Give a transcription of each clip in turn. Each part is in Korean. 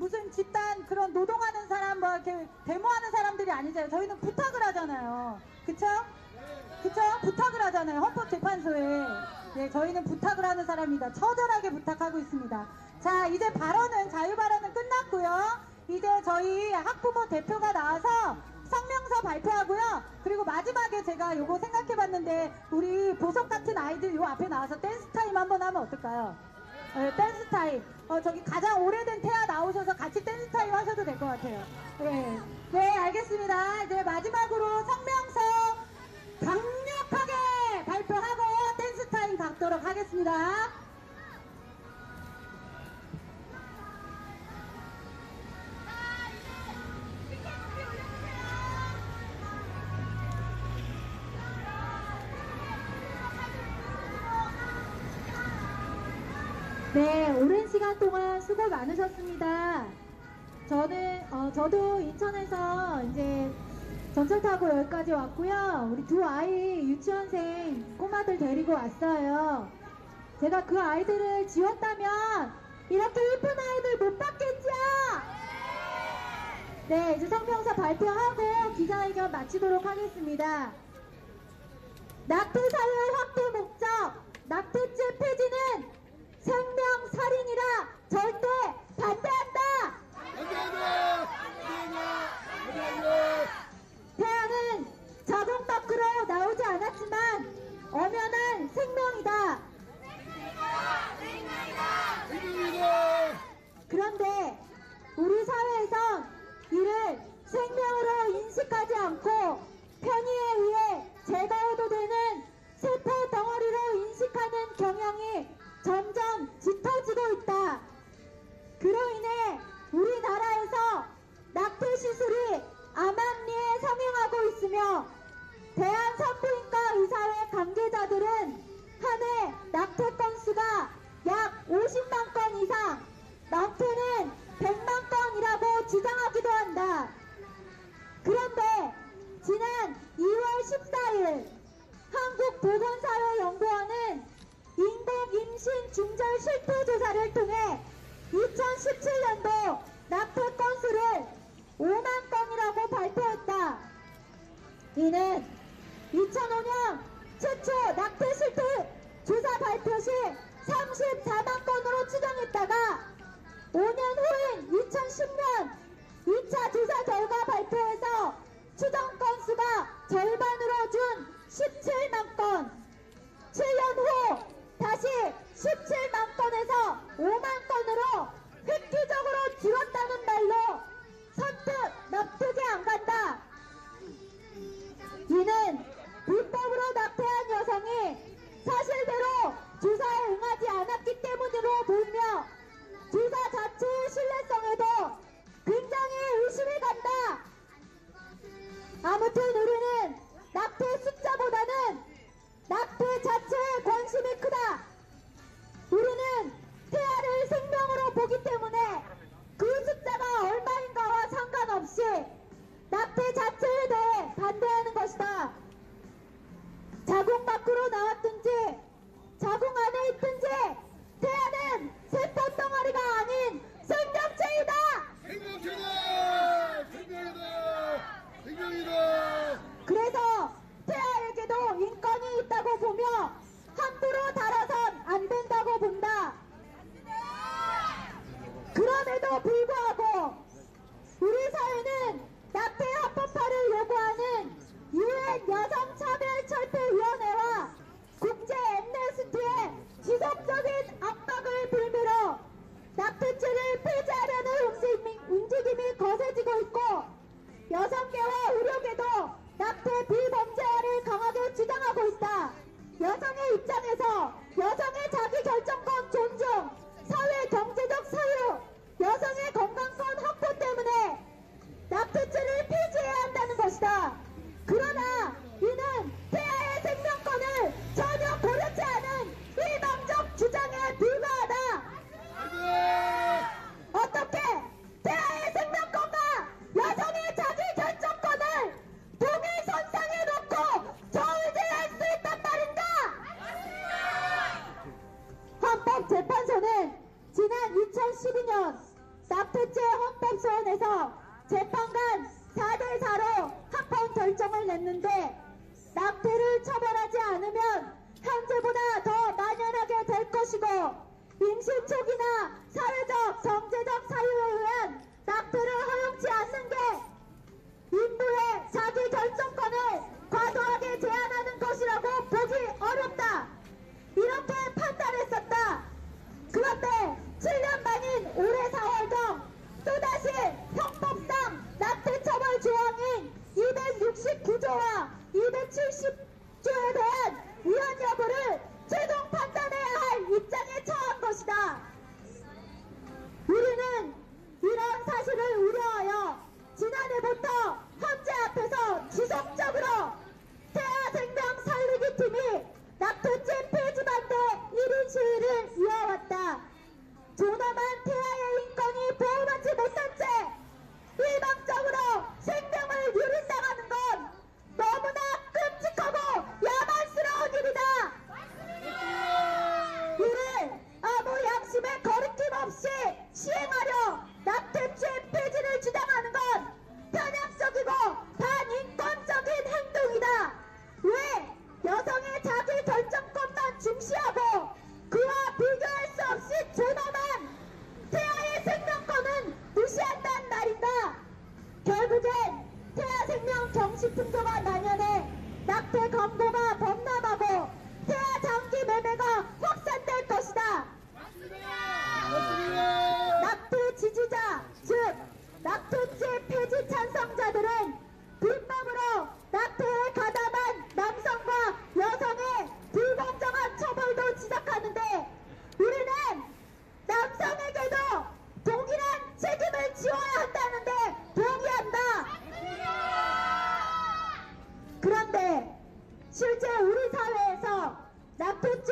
무슨 집단 그런 노동하는 사람 뭐 이렇게 데모하는 사람들이 아니잖아요. 저희는 부탁을 하잖아요. 그쵸? 그쵸? 부탁을 하잖아요. 헌법재판소에. 네, 저희는 부탁을 하는 사람입니다. 처절하게 부탁하고 있습니다. 자, 이제 발언은, 자유 발언은 끝났고요. 이제 저희 학부모 대표가 나와서 성명서 발표하고요. 그리고 마지막에 제가 요거 생각해 봤는데, 우리 보석 같은 아이들 요 앞에 나와서 댄스 타임 한번 하면 어떨까요? 네, 댄스 타임. 어, 저기 가장 오래된 태아 나오셔서 같이 댄스 타임 하셔도 될 것 같아요. 네. 네, 알겠습니다. 이제 마지막으로 성명서 강력하게 발표하고 댄스 타임 갖도록 하겠습니다. 네, 오랜 시간 동안 수고 많으셨습니다. 저는, 어, 저도 인천에서 이제 전철 타고 여기까지 왔고요. 우리 두 아이 유치원생 꼬마들 데리고 왔어요. 제가 그 아이들을 지웠다면 이렇게 예쁜 아이들 못 봤겠죠? 네, 이제 성명서 발표하고 기자회견 마치도록 하겠습니다. 낙태사회 확대 목적, 낙태죄 폐지는 살인이라 절대 반대한다! 태양은 자궁 밖으로 나오지 않았지만 엄연한. 생명이다! 이는 2005년 최초 낙태 실태 조사 발표 시 34만 건으로 추정했다가 5년 후인 2010년 2차 조사 결과 발표에서 추정 건수가 절반으로 준 17만 건. 7년 후 다시 17만 건에서 5만 건으로 획기적으로 줄었다는 말로 여성이 사실대로 조사에 응하지 않았기 때문으로 보이며 조사 자체의 신뢰성에도 굉장히 의심이 간다. 아무튼 우리는 낙태 숫자보다 낙태죄를 폐지하려는 움직임이 거세지고 있고 여성계와 의료계도 낙태 비범죄화를 강하게 주장하고 있다. 여성의 입장에서 여성의 자기 결정권 존중, 사회 경제적 사유, 여성의 건강권 확보 때문에 낙태죄를 폐지해야 한다는 것이다. 냈는데 낙태를 처벌하지 않으면 현재보다 더 만연하게 될 것이고 임신 초기나 사회적 정제적 사유에 의한 낙태를 허용치 않는 게 인부의 자기 결정권을 과도하게 제한하는 것이라고 보기 어렵다. 이렇게 판단했었다. 그런데 7년 말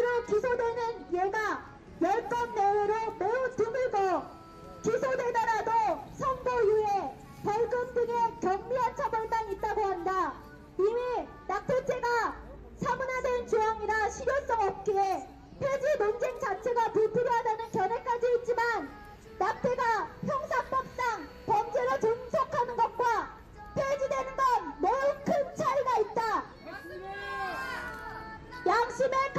혐의로 기소되는 예가 10건 내외로 매우 드물고 기소되더라도 선고 이후에 벌금 등의 경미한 처벌만 있다고 한다. 이미 낙태죄가 사문화된 조항이라 실효성 없기에 폐지 논쟁 자체가 불필요하다는 견해까지 있지만 낙태가 형사법상 범죄로 종속하는 것과 폐지되는 건 매우 큰 차이가 있다. 양심의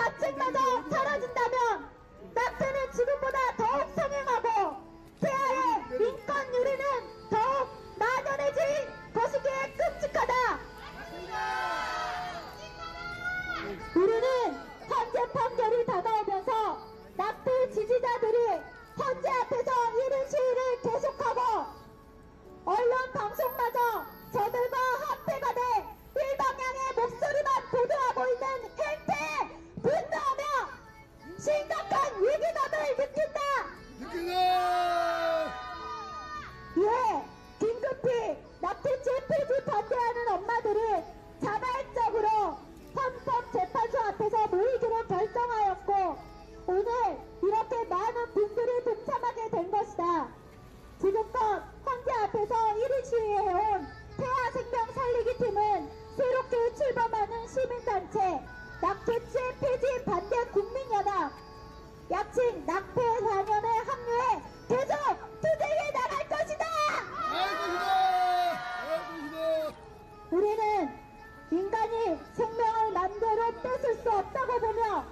생명을 맘대로 뺏을 수 없다고 보며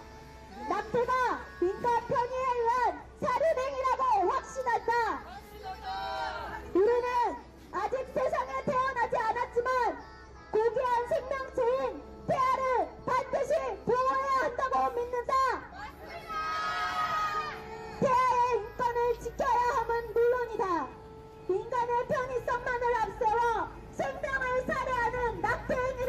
남태가 민가 편의에 의한 사료행이라고 확신한다. 우리는 아직 세상에 태어나지 않았지만 고귀한 생명체인 태아를 반드시 보호해야 한다고 믿는다. 태아의 인권을 지켜야 함은 물론이다. 인간의 편의성만을 앞세워 생명을 살해하는 낙태행위를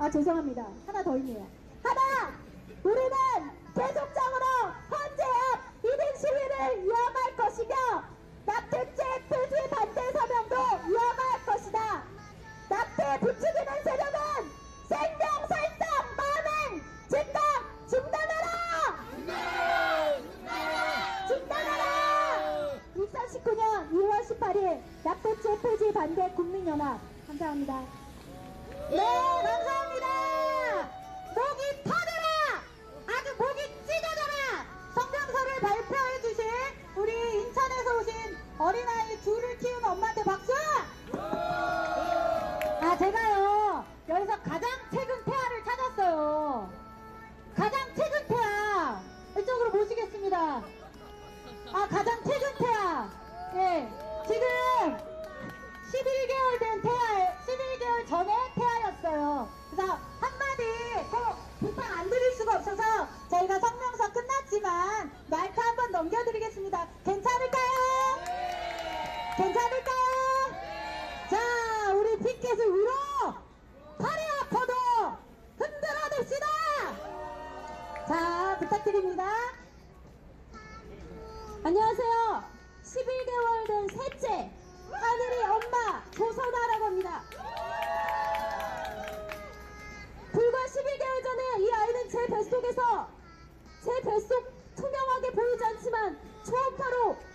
아 죄송합니다. 하나 더 있네요. 하나! 우리는 계속적으로 헌재 앞 2등 시위를 이어갈 것이며 납득제 표지 반대 서명도 이어갈 것이다. 납대 부추기는 세력은 생명 살상 만행 즉각 중단하라! 중단하라! 2019년 2월 18일 납부채 폐지 반대 국민연합. 감사합니다. 네 감사합니다. 괜찮을까요? 자 우리 피켓을 위로 팔이 아파도 흔들어 둡시다 자 부탁드립니다 안녕하세요. 11개월 된 셋째 하늘이 엄마 조선아라고 합니다. 불과 11개월 전에 이 아이는 제 뱃속에서 제 뱃속 투명하게 보이지 않지만 초음파로